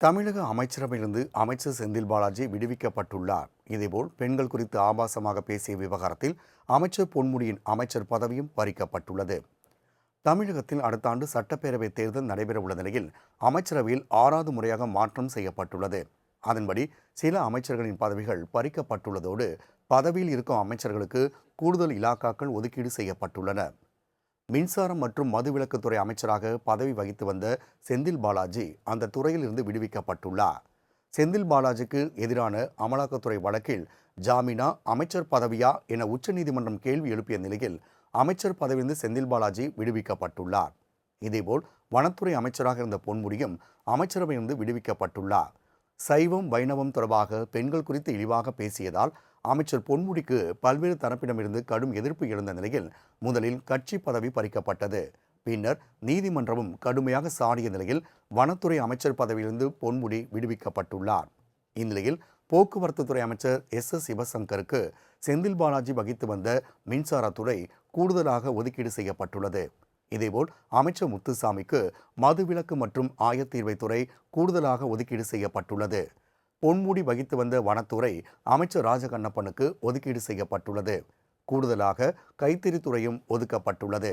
தமிழக அமைச்சரவையிலிருந்து அமைச்சர் செந்தில் பாலாஜி விடுவிக்கப்பட்டுள்ளார். இதேபோல் பெண்கள் குறித்து ஆபாசமாக பேசிய விவகாரத்தில் அமைச்சர் பொன்முடியின் அமைச்சர் பதவியும் பறிக்கப்பட்டுள்ளது. தமிழகத்தில் அடுத்த ஆண்டு சட்டப்பேரவை தேர்தல் நடைபெறவுள்ள நிலையில் அமைச்சரவையில் ஆறாவது முறையாக மாற்றம் செய்யப்பட்டுள்ளது. அதன்படி சில அமைச்சர்களின் பதவிகள் பறிக்கப்பட்டுள்ளதோடு பதவியில் இருக்கும் அமைச்சர்களுக்கு கூடுதல் இலாக்காக்கள் ஒதுக்கீடு செய்யப்பட்டுள்ளன. மின்சாரம் மற்றும் மதுவிலக்குத்துறை அமைச்சராக பதவி வகித்து வந்த செந்தில் பாலாஜி அந்த துறையில் இருந்து விடுவிக்கப்பட்டுள்ளார். செந்தில் பாலாஜிக்கு எதிரான அமலாக்கத்துறை வழக்கில் ஜாமீனா அமைச்சர் பதவியா என உச்சநீதிமன்றம் கேள்வி எழுப்பிய நிலையில் அமைச்சர் பதவியிலிருந்து செந்தில் பாலாஜி விடுவிக்கப்பட்டுள்ளார். இதேபோல் வனத்துறை அமைச்சராக இருந்த பொன்முடியும் அமைச்சரவையிலிருந்து விடுவிக்கப்பட்டுள்ளார். சைவம் வைணவம் தொடர்பாக பெண்கள் குறித்து இழிவாக பேசியதால் அமைச்சர் பொன்முடிக்கு பல்வேறு தரப்பிடமிருந்து கடும் எதிர்ப்பு எழுந்த நிலையில் முதலில் கட்சி பதவி பறிக்கப்பட்டது. பின்னர் நீதிமன்றமும் கடுமையாக சாடிய நிலையில் வனத்துறை அமைச்சர் பதவியிலிருந்து பொன்முடி விடுவிக்கப்பட்டுள்ளார். இந்நிலையில் போக்குவரத்துத்துறை அமைச்சர் எஸ். எஸ். சிவசங்கருக்கு செந்தில் பாலாஜி வகித்து வந்த மின்சாரத்துறை கூடுதலாக ஒதுக்கீடு செய்யப்பட்டுள்ளது. இதேபோல் அமைச்சர் முத்துசாமிக்கு மதுவிலக்கு மற்றும் ஆயத்தீர்வைத்துறை கூடுதலாக ஒதுக்கீடு செய்யப்பட்டுள்ளது. பொன்முடி வகித்து வந்த வனத்துறை அமைச்சர் ராஜகண்ணப்பனுக்கு ஒதுக்கீடு செய்யப்பட்டுள்ளது. கூடுதலாக கைத்தறித்துறையும் ஒதுக்கப்பட்டுள்ளது.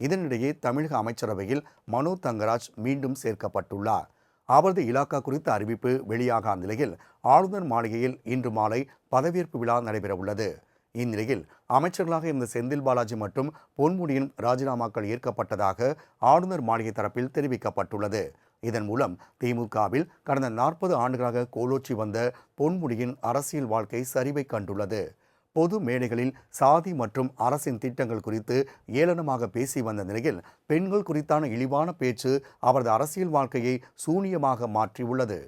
இதனிடையே தமிழக அமைச்சரவையில் மனோ தங்கராஜ் மீண்டும் சேர்க்கப்பட்டுள்ளார். அவரது இலாக்கா குறித்த அறிவிப்பு வெளியாக நிலையில் ஆளுநர் மாளிகையில் இன்று மாலை பதவியேற்பு விழா நடைபெறவுள்ளது. இந்நிலையில் அமைச்சர்களாக இருந்த செந்தில் பாலாஜி மற்றும் பொன்முடியின் ராஜினாமாக்கள் ஏற்கப்பட்டதாக ஆளுநர் மாளிகை தரப்பில் தெரிவிக்கப்பட்டுள்ளது. இதன் மூலம் திமுகவில் கடந்த நாற்பது ஆண்டுகளாக கோலோச்சி வந்த பொன்முடியின் அரசியல் வாழ்க்கை சரிவை கண்டுள்ளது. பொது மேடைகளில் சாதி மற்றும் அரசின் திட்டங்கள் குறித்து ஏளனமாக பேசி வந்த நிலையில் பெண்கள் குறித்தான இழிவான பேச்சு அவரது அரசியல் வாழ்க்கையை சூனியமாக மாற்றியுள்ளது.